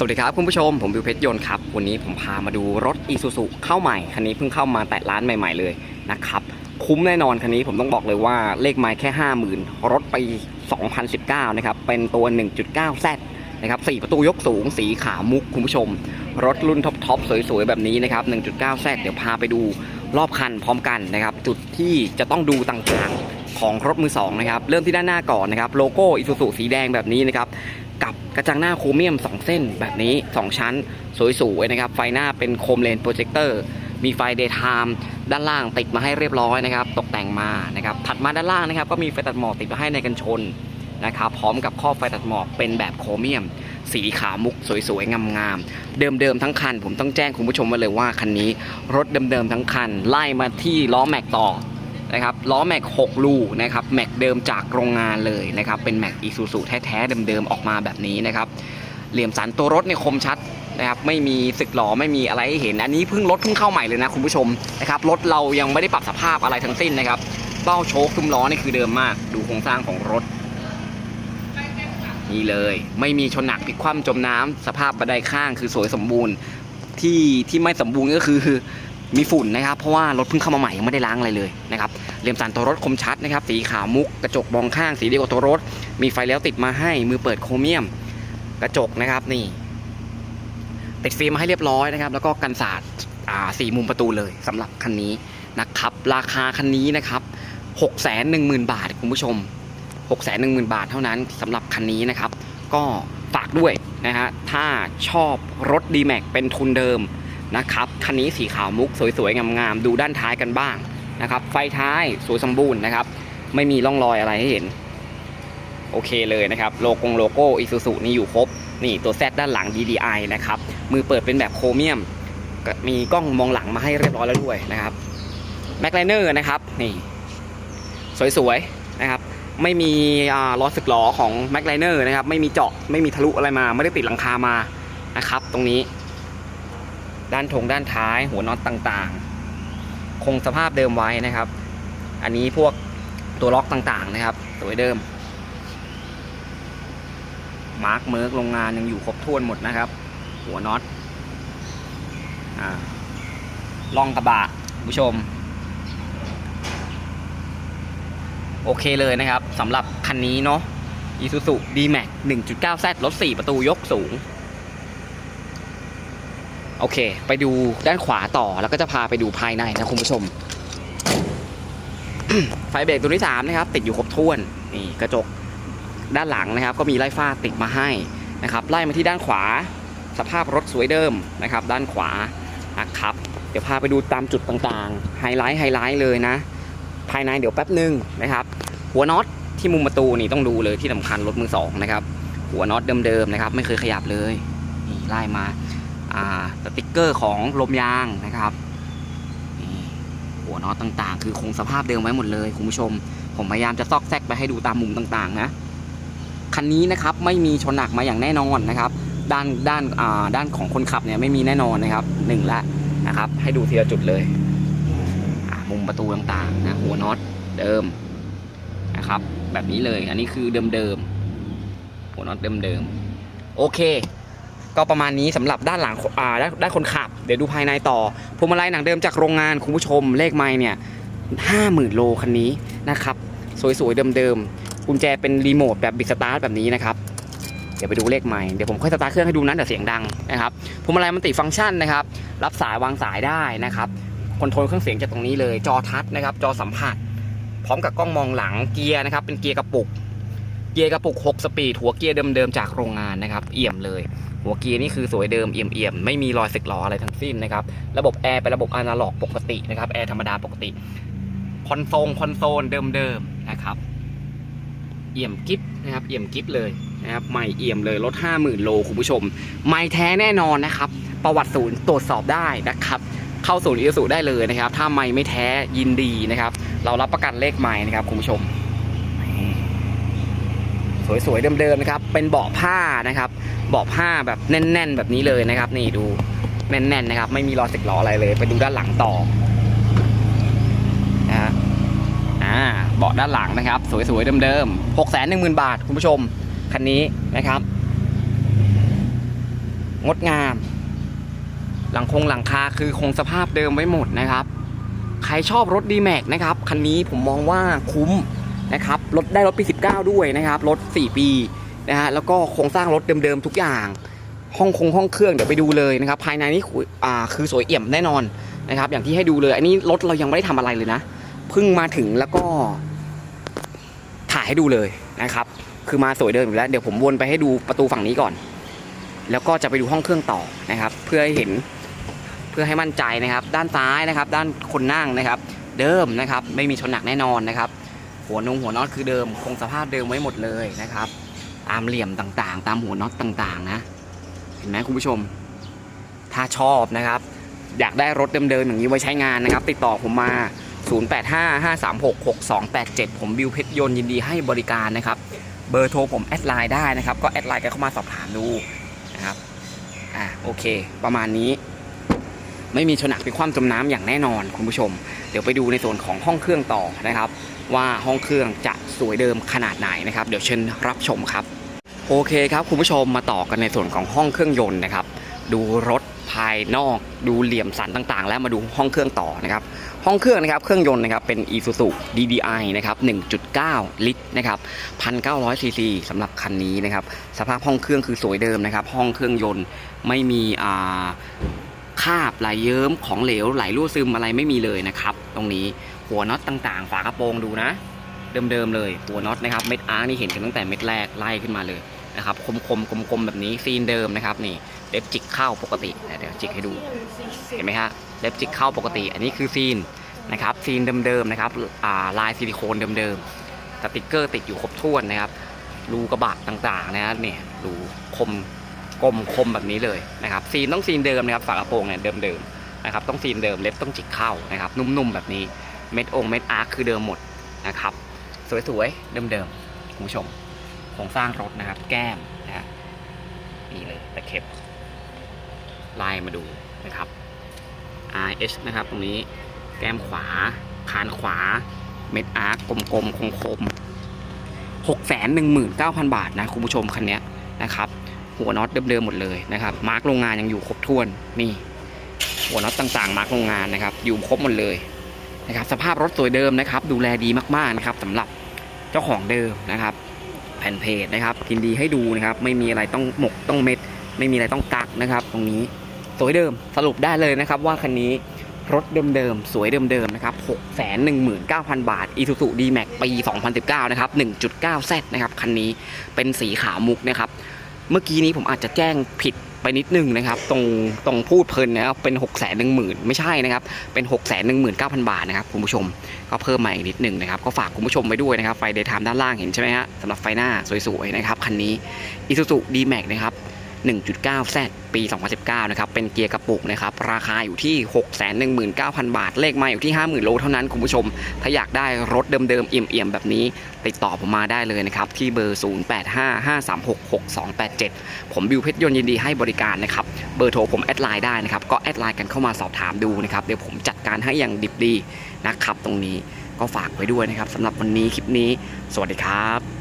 สวัสดีครับคุณผู้ชมผมบิวเพชรยนต์ครับ วันนี้ผมพามาดูรถอีซูซุเข้าใหม่ คันนี้เพิ่งเข้ามาแตะร้านใหม่ ๆเลยนะครับ คุ้มแน่นอนคันนี้ผมต้องบอกเลยว่าเลขไม้แค่ 50,000 รถไป 2019 นะครับ เป็นตัว 1.9Z นะครับ4ประตูยกสูงสีขาวมุกคุณผู้ชม รถรุ่นท็อปๆสวยๆ แบบนี้นะครับ 1.9Z เดี๋ยวพาไปดูรอบคันพร้อมกันนะครับ จุดที่จะต้องดูต่างๆของรถมือสองนะครับเริ่มที่ด้านหน้าก่อนนะครับโลโก้อีซูซุสีแดงแบบนี้นะครับ กับกระจังหน้าโครเมียม 2 เส้นแบบนี้ 2 ชั้น สวยๆนะครับ ไฟหน้าเป็นโคมเลนโปรเจคเตอร์มีไฟเดย์ไทม์ด้านล่างติดมาให้เรียบร้อยนะครับ ตกแต่งมานะครับถัดมาด้านล่างนะครับ ก็มีไฟตัดหมอกติดมาให้ในกันชนนะครับพร้อมกับข้อไฟตัดหมอกเป็นแบบโครเมียม สีขาวมุกสวยๆ งามๆ เดิมๆ ทั้งคัน ผมต้องแจ้งคุณผู้ชมไว้เลยว่าคันนี้ รถเดิมๆ ทั้งคัน ไล่มาที่ล้อแม็กต่อ นะครับล้อแม็ก6ลูนะครับแม็กเดิมจากโรงงานเลยนะครับเป็นแม็กอีซูซูแท้ๆเดิมๆออกมาแบบนี้นะครับเหลี่ยมสันตัวรถเนี่ยคมชัดนะครับไม่มีสึกหลอไม่มีอะไรให้เห็น อันนี้เพิ่งรถเพิ่งเข้าใหม่เลยนะคุณผู้ชมนะครับรถเรายังไม่ได้ปรับสภาพอะไรทั้งสิ้นนะครับเบ้าโชคซุ้มล้อนี่คือเดิมมาก ดูโครงสร้างของรถนี่เลย ไม่มีชนหนักพลิกคว่ำจมน้ำสภาพบันไดข้างคือสวยสมบูรณ์ที่ที่ไม่สมบูรณ์ก็คือ มีฝุ่นนะครับ เพราะว่ารถเพิ่งเข้ามาใหม่ยังไม่ได้ล้างอะไรเลยนะครับเหลี่ยมสันตัวรถคมชัดนะครับ สีขาวมุกกระจกมองข้างสีเดียวกับตัวรถ มีไฟเลี้ยวติดมาให้มือเปิดโครเมียม กระจกนะครับนี่ ติดฟิล์มมาให้เรียบร้อยนะครับ แล้วก็กันสาดสี่มุมประตูเลยสำหรับคันนี้นะครับ ราคาคันนี้นะครับหกแสนหนึ่งหมื่นบาทคุณผู้ชมหกแสนหนึ่งหมื่นบาทเท่านั้นสำหรับคันนี้นะครับ ก็ฝากด้วยนะฮะถ้าชอบรถ d m a x เป็นทุนเดิม นะครับคันนี้สีขาวมุกสวยๆงามๆดูด้านท้ายกันบ้างนะครับ ไฟท้ายสวยสมบูรณ์นะครับ ไม่มีร่องรอยอะไรให้เห็น โอเคเลยนะครับ โลโก้โลโก้อิซูซุนี่อยู่ครบ นี่ตัวแซดด้านหลัง DDI นะครับ มือเปิดเป็นแบบโครเมียม มีกล้องมองหลังมาให้เรียบร้อยแล้วด้วยนะครับแม็กไลเนอร์นะครับ นี่ สวยๆนะครับ ไม่มีล้อสึกล้อของแม็กไลเนอร์นะครับ ไม่มีเจาะไม่มีทะลุอะไรมา ไม่ได้ติดหลังคามานะครับ ตรงนี้ ด้านทงด้านท้าย หัวน็อตต่างๆ คงสภาพเดิมไว้นะครับ อันนี้พวกตัวล็อกต่างๆนะครับ สวยเดิม มาร์กเมิร์กโรงงานยังอยู่ครบถ้วนหมดนะครับ หัวน็อตอล่องกระบะผู้ชม โอเคเลยนะครับสำหรับคันนี้เนาะ Isuzu D-Max 1.9Z รถ 4 ประตูยกสูง โอเค ไปดูด้านขวาต่อแล้วก็จะพาไปดูภายในนะคุณผู้ชม ไฟเบรกตัวที่3นะครับ ติดอยู่ครบถ้วนนี่กระจกด้านหลังนะครับ ก็มีไล่ฟ้าติดมาให้นะครับ ไล่มาที่ด้านขวา สภาพรถสวยเดิมนะครับ ด้านขวานะครับ เดี๋ยวพาไปดูตามจุดต่างๆ ไฮไลท์ไฮไลท์เลยนะ ภายในเดี๋ยวแป๊บหนึ่งนะครับ หัวน็อตที่มุมประตูนี่ต้องดูเลยที่สำคัญรถมือสองนะครับ หัวน็อตเดิมๆนะครับ ไม่เคยขยับเลยนี่ไล่มา สติกเกอร์ของลมยางนะครับหัวน็อตต่างๆ คือคงสภาพเดิมไว้หมดเลยคุณผู้ชม ผมพยายามจะซอกแซกไปให้ดูตามมุมต่างๆนะคันนี้นะครับไม่มีชนหนักมาอย่างแน่นอนนะครับ ด้านด้านอ่าด้านของคนขับเนี่ยไม่มีแน่นอนนะครับหนึ่งละนะครับให้ดูทีละจุดเลยมุมประตูต่างๆนะหัวน็อตเดิมนะครับแบบนี้เลยอันนี้คือเดิมๆหัวน็อตเดิมๆโอเค ก็ประมาณนี้สำหรับด้านหลังอ่าด้านคนขับ เดี๋ยวดูภายในต่อพวงมาลัยหนังเดิมจากโรงงานคุณผู้ชมเลขไม้เนี่ยห้าหมื่นโลคันนี้นะครับ สวยๆเดิมๆกุญแจเป็นรีโมทแบบบิดสตาร์ทแบบนี้นะครับเดี๋ยวไปดูเลขไม้เดี๋ยวผมค่อยสตาร์ทเครื่องให้ดูนั้นแต่เสียงดังนะครับพวงมาลัยมันติฟังก์ชันนะครับ รับสายวางสายได้นะครับคอนโทรลเครื่องเสียงจากตรงนี้เลย จอทัชนะครับ จอสัมผัส พร้อมกับกล้องมองหลัง เกียร์นะครับ เป็นเกียร์กระปุก กียร์กระปุก 6 สปีด หัวเกียร์เดิมๆจากโรงงานนะครับ เอี่ยมเลย หัวเกียร์นี่คือสวยเดิมเอี่ยมๆ ไม่มีรอยสึกหรออะไรทั้งสิ้นนะครับ ระบบแอร์เป็นระบบอนาล็อกปกตินะครับ แอร์ธรรมดาปกติ คอนโซลคอนโซลเดิมๆนะครับ เอี่ยมกิฟนะครับ เอี่ยมกิฟเลยนะครับใหม่เอี่ยมเลย รถ 50,000 โลคุณผู้ชม ไม่แท้แน่นอนนะครับ ประวัติศูนย์ตรวจสอบได้นะครับเข้าศูนย์อิสุได้เลยนะครับ ถ้าไม่ไม่แท้ยินดีนะครับ เรารับประกันเลขไม้นะครับคุณผู้ชม สวยๆเดิมๆนะครับ เป็นเบาะผ้านะครับเบาะผ้าแบบแน่น ๆ แบบนี้เลยนะครับ นี่ดูแน่นๆนะครับ ไม่มีรอยสึกหรออะไรเลย ไปดูด้านหลังต่อนะฮะอ่าเบาะด้านหลังนะครับ สวยๆเดิมๆหกแสนหนึ่งหมื่นบาทคุณผู้ชมคันนี้นะครับ งดงาม หลังคงหลังคาคือคงสภาพเดิมไว้หมดนะครับ ใครชอบรถ d m a x นะครับ คันนี้ผมมองว่าคุ้ม นะครับรถได้รถปี 19 ด้วยนะครับรถ 4 ปีนะฮะแล้วก็โครงสร้างรถเดิมๆทุกอย่าง ห้องคงห้องเครื่องเดี๋ยวไปดูเลยนะครับภายในนี่อ่าคือสวยเอี่ยมแน่นอนนะครับอย่างที่ให้ดูเลย อันนี้รถเรายังไม่ได้ทำอะไรเลยนะเพิ่งมาถึงแล้วก็ถ่ายให้ดูเลยนะครับ คือมาสวยเดิมอยู่แล้วเดี๋ยวผมวนไปให้ดูประตูฝั่งนี้ก่อน แล้วก็จะไปดูห้องเครื่องต่อนะครับ เพื่อให้เห็นเพื่อให้มั่นใจนะครับ ด้านซ้ายนะครับ ด้านคนนั่งนะครับ เดิมนะครับ ไม่มีชนหนักแน่นอนนะครับ หัวนงหัวน็อตคือเดิมคงสภาพเดิมไว้หมดเลยนะครับ ตามเหลี่ยมต่างๆ ตามหัวน็อตต่างๆ นะ เห็นไหมคุณผู้ชม ถ้าชอบนะครับ อยากได้รถเดิมๆอย่างนี้ไว้ใช้งานนะครับ ติดต่อผมมา 0855366287 ผมบิวเพชรยนต์ยินดีให้บริการนะครับ เบอร์โทรผมแอดไลน์ได้นะครับ ก็แอดไลน์กันเข้ามาสอบถามดูนะครับอ่าโอเค ประมาณนี้ไม่มีชนักเป็นความจมน้ำอย่างแน่นอนคุณผู้ชม เดี๋ยวไปดูในส่วนของห้องเครื่องต่อนะครับ ว่าห้องเครื่องจะสวยเดิมขนาดไหนนะครับ เดี๋ยวเชิญรับชมครับ โอเคครับคุณผู้ชมมาต่อกันในส่วนของห้องเครื่องยนต์นะครับ ดูรถภายนอกดูเหลี่ยมสันต่างๆ แล้วมาดูห้องเครื่องต่อนะครับ ห้องเครื่องนะครับเครื่องยนต์นะครับเป็น Isuzu DDI นะครับ 1.9 ลิตรนะครับ1,900ซีซีสำหรับคันนี้นะครับ สภาพห้องเครื่องคือสวยเดิมนะครับ ห้องเครื่องยนต์ไม่มีอ่าคาบไหลเยิ้มของเหลวไหลรั่วซึมอะไรไม่มีเลยนะครับ ตรงนี้ หัวน็อตต่างๆ ฝากระโปรงดูนะ เดิมๆเลยหัวน็อตนะครับเม็ดอาร์นี่เห็นกันตั้งแต่เม็ดแรกไล่ขึ้นมาเลยนะครับคมๆกลมๆแบบนี้ซีนเดิมนะครับนี่เล็บจิกเข้าปกติเดี๋ยวจิกให้ดูเห็นไหมฮะเล็บจิกเข้าปกติ อันนี้คือซีนนะครับซีนเดิมๆนะครับลายซิลิโคนเดิมๆสติกเกอร์ติดอยู่ครบถ้วนนะครับรูกระบะต่างๆนะฮะเนี่ยรูคมกลมคมแบบนี้เลยนะครับซีนต้องซีนเดิมนะครับฝากระโปรงเนี่ยเดิมๆนะครับต้องซีนเดิมเล็บต้องจิกเข้านะครับนุ่มๆแบบนี้ เม็ดองเม็ดอาร์คคือเดิมหมดนะครับ สวยๆ เดิมๆคุณผู้ชมโครงสร้างรถนะครับ แก้มนะนี่เลยตะเข็บไล่มาดูนะครับ RH นะครับ ตรงนี้แก้มขวา คานขวา เม็ดอาร์กกลมๆคมๆหกแสนหนึ่งหมื่นเก้าพันบาทนะคุณผู้ชมคันนี้นะครับหัวน็อตเดิมๆหมดเลยนะครับ มาร์กโรงงานยังอยู่ครบถ้วนนี่ หัวน็อตต่างๆ มาร์กโรงงานนะครับ อยู่ครบหมดเลย นะครับสภาพรถสวยเดิมนะครับ ดูแลดีมากๆนะครับสำหรับเจ้าของเดิมนะครับ แผ่นเพจนะครับกินดีให้ดูนะครับ ไม่มีอะไรต้องหมกต้องเม็ด ไม่มีอะไรต้องกักนะครับ ตรงนี้สวยเดิมสรุปได้เลยนะครับ ว่าคันนี้รถเดิมๆ สวยเดิมๆ นะครับ 619,000 บาท Isuzu D-Max ปี 2019 นะครับ 1.9Z นะครับ คันนี้เป็นสีขาวมุกนะครับ เมื่อกี้นี้ผมอาจจะแจ้งผิด ไปนิดนึงนะครับ ตรงตรงพูดเพลินนะครับเป็น6กแสนหนึ่งหมื่นไม่ใช่นะครับ เป็น6กแสนหนึ่งหมื่นเก้าพันบาทนะครับคุณผู้ชมก็เพิ่มมาอีกนิดหนึ่งนะครับก็ฝากคุณผู้ชมไว้ด้วยนะครับไฟเดย์ไทม์ด้านล่างเห็นใช่ไหมฮะสำหรับไฟหน้าสวยๆนะครับคันนี้ Isuzu D-Max นะครับ 1.9Z ปี 2019 นะครับ เป็นเกียร์กระปุกนะครับ ราคาอยู่ที่ 619,000 บาท เลขมาอยู่ที่ 50,000 โลเท่านั้นคุณผู้ชม ถ้าอยากได้รถเดิมๆเอี่ยมๆ แบบนี้ ติดต่อผมมาได้เลยนะครับ ที่เบอร์ 0855366287 ผมบิวเพชรยนต์ยินดีให้บริการนะครับ เบอร์โทรผมแอดไลน์ได้นะครับ ก็แอดไลน์กันเข้ามาสอบถามดูนะครับ เดี๋ยวผมจัดการให้อย่างดิบดีนะครับ ตรงนี้ก็ฝากไว้ด้วยนะครับสำหรับวันนี้คลิปนี้ สวัสดีครับ